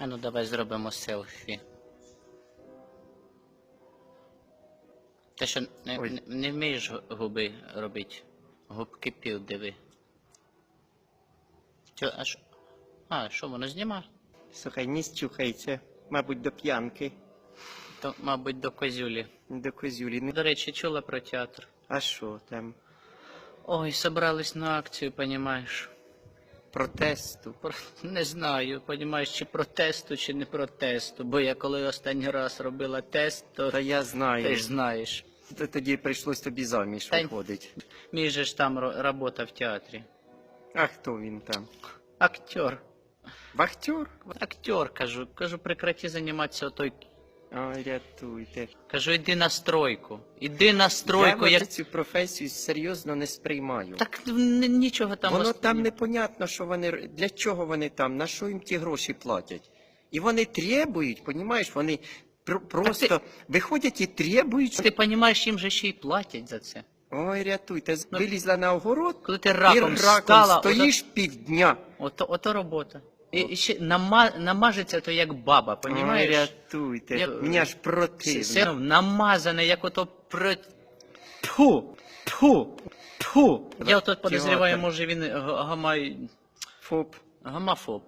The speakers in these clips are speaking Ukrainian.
А ну давай зробимо селфі. Ти що не, не, не вмієш губи робити? Губки пів диви. Чо, а що? А, що воно зніма? Слухай, ніс чухається, мабуть, до п'янки, То, мабуть, до козюлі. до козюлі. Не- До речі, чула про театр. А що там? Ой, собрались на акцію, понімаєш? Протесту. Не знаю, понімаєш, чи протесту, чи не протесту. Бо я коли останній раз робила тест, то Та я знаю. ти ж знаєш. Т- Тоді прийшлось тобі заміж Та й- виходить. Мій же ж там ро- робота в театрі. А хто він там? Актер. Вахтер? Актер, кажу. Кажу, прекрати займатися той. Ой, рятуйте. Кажу, іди на стройку. Іди на стройку. я як... цю професію серйозно не сприймаю. Так н- нічого там. Воно ос- там непонятно, що вони для чого вони там, на що їм ті гроші платять. І вони требують, понімаєш, вони пр- просто виходять і требують. Ти розумієш, їм же ще й платять за це. Ой, рятуйте, вилізла на огород, Коли ти і раком, раком стала, стоїш півдня. ото, ото робота. І, і ще нама, намажеться то як баба, Ой, понімаєш? рятуйте, Як- мені аж противно. Все намазане, як ото про. Тьфу! Тьфу! Тьфу! Я тут подозріваю, може він г- гамай... Фоп. гомофоб.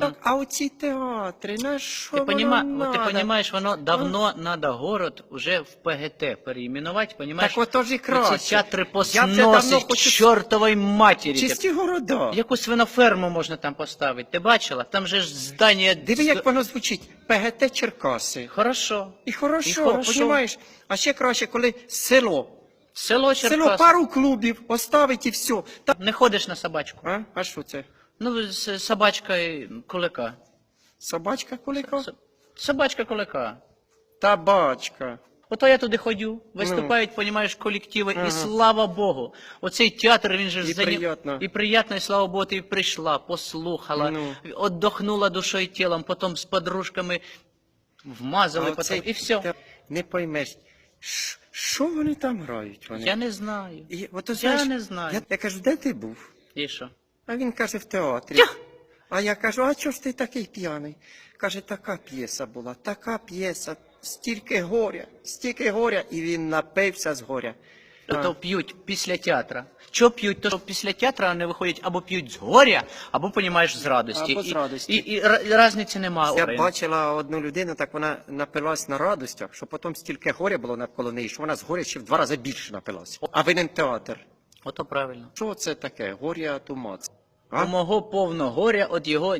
Так, а оці театри, на що Ти, воно поніма... от ти понімаєш, воно давно надо город уже в ПГТ переименувати, понімаєш? Так ото ж і Ці краще. театри це давно посносить хочу... чортової матері. Чисті города. Яку свиноферму можна там поставити? Ти бачила? Там же ж здання... Диви, як воно звучить. ПГТ Черкаси. Хорошо. І хорошо, І хорошо. А ще краще, коли село. Село Черкас. Село пару клубів, оставить і все. Та... Не ходиш на собачку. А? а що це? Ну, с- собачка і кулика. Собачка кулика? С- Собачка кулика. Табачка. Ото я туди ходю, виступають, понімаєш, колективи, Ну. І слава Богу. Оцей театр, він же І приємно. І приємно, і слава Богу, ти прийшла, послухала, Ну. отдохнула душою і тілом, потім з подружками вмазали, А потім, оцей і все. те- Не поймеш, ш- що вони там грають? Вони? Я не знаю. І, от, ти Я знаєш, не знаю. Я, я кажу, де ти був? І що? А він каже, в театрі. Тьох! А я кажу, а чого ж ти такий п'яний? Каже, така п'єса була, така п'єса, стільки горя, стільки горя, і він напився з горя. То п'ють після театра. Що п'ють? То що після театра вони виходять або п'ють з горя, або, понімаєш, з радості. Або з І- радості. І, і, різниці немає. Я бачила одну людину, так вона напилась на радостях, що потім стільки горя було навколо неї, що вона з горя ще в два рази більше напилась. А винен театр. Ото правильно. Що це таке? Горя от У А? мого повно горя від його.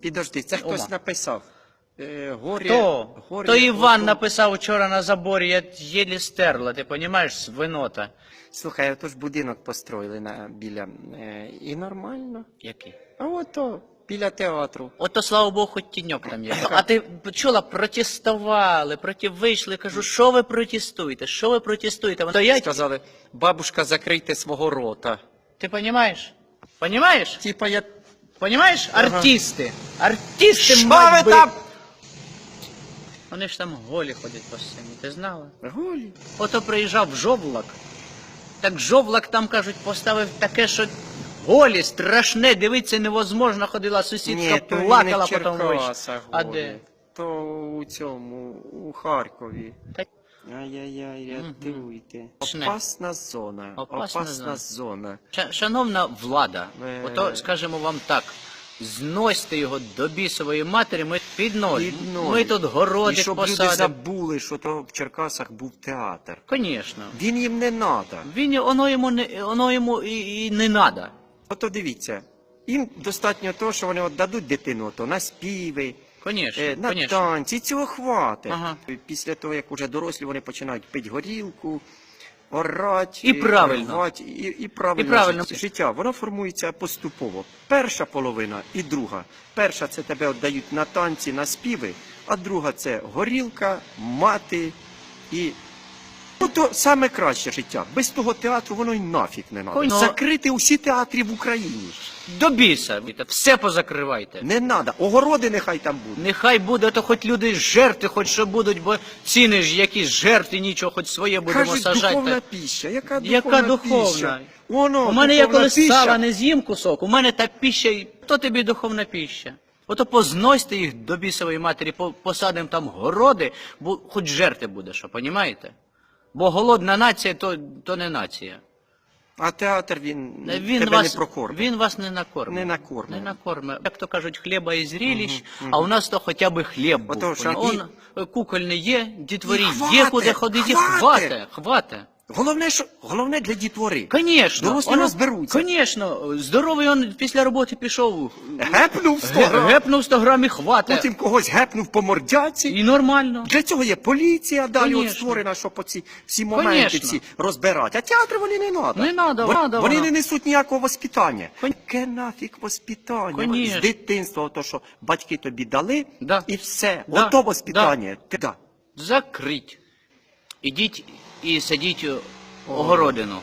Підожди, це хтось Ума. написав. Е, горя, Хто? горя, То Іван отум- написав вчора на заборі, я єлі стерла, ти розумієш, свинота. Слухай, ото ж будинок построїли на, біля. Е, і нормально. Який? А ото біля театру. Ото, слава Богу, хоч тіньок там є. А ти чула, протестували, проти вийшли, кажу, що ви протестуєте? Що ви протестуєте? Вони стоять, Сказали, бабушка, закрийте свого рота. ти розумієш? Понімаєш? Типа я. Понімаєш? Ага. Артисти. Артисти, Що мать ви там? Вони ж там голі ходять по сцені, ти знала? Голі. Ото приїжджав Жовлак. Так Жовлак там, кажуть, поставив таке, що голі, страшне, дивитися невозможно, ходила сусідка, Ні, то плакала в потім вийшла. Черкасах А голі. де? То у цьому, у Харкові. Та- Ай-яй-яй, рятуйте. Страшне. Опасна зона. Опасна Опасна, зона. зона. Ша- Шановна влада, Е. ото скажемо вам так. Зносьте його до бісової матері, ми під ноль. Під ноль. Ми тут І городик щоб люди посадимо. забули, що то в Черкасах був театр. Звісно. Він їм не треба. Він воно йому не воно йому і, і не треба. Ото дивіться, їм достатньо того, що вони от дадуть дитину то на співи, Звісно, е, на звісно. танці, цього хватить. Ага. Після того, як уже дорослі, вони починають пити горілку, орать, І правильно. рвать, і, і правильно, І правильно. життя. життя. Воно формується поступово. Перша половина і друга. Перша це тебе віддають на танці, на співи, а друга це горілка, мати і. Ну, то саме краще життя. Без того театру воно й нафіг не треба. Ой, ну- Закрити усі театри в Україні. До біса. Все позакривайте. Не треба. Огороди нехай там будуть. Нехай буде, то хоч люди жертви, хоч що будуть, бо ціни ж якісь жертви, нічого, хоч своє будемо Кажуть, сажати. духовна піща. Яка духовна Яка духовна? піща? Воно, У мене я духовна коли піща. сала не з'їм кусок, у мене та піща, й- то тобі духовна піща. Ото позносьте їх до бісової матері, по- посадимо там городи, бо хоч жерти буде, що, понімаєте? Бо голодна нація то, то не нація. А театр він, Він тебе вас, не прокормить. він вас не накормить. Не накормить. Не накормить. Як то кажуть, хліба і зріліщ, а у нас то хоча б хліб був. Що, Он, і- кукольний є, дітворі є куди ходити, хвате, хвате. Головне, що, головне для дітвори. Конечно. Дорослі воно- розберуться. Конечно. Здоровий он після роботи пішов. Гепнув 100 грам, Гепнув 100 грамів, хвате. потім когось гепнув по мордяці. І нормально. Для цього є поліція далі от Конечно. створена, щоб оці всі моменти Конечно. всі розбирати. А театри вони не треба. Не надо, вони, надо вони воно. не несуть ніякого воспитання. Кон- Яке нафіг воспитання? Конечно. З дитинства, то, що батьки тобі дали, Да. і все. Да. Ото воспитання. Ти- Да. Закрить. Ідіть і садіть огородину.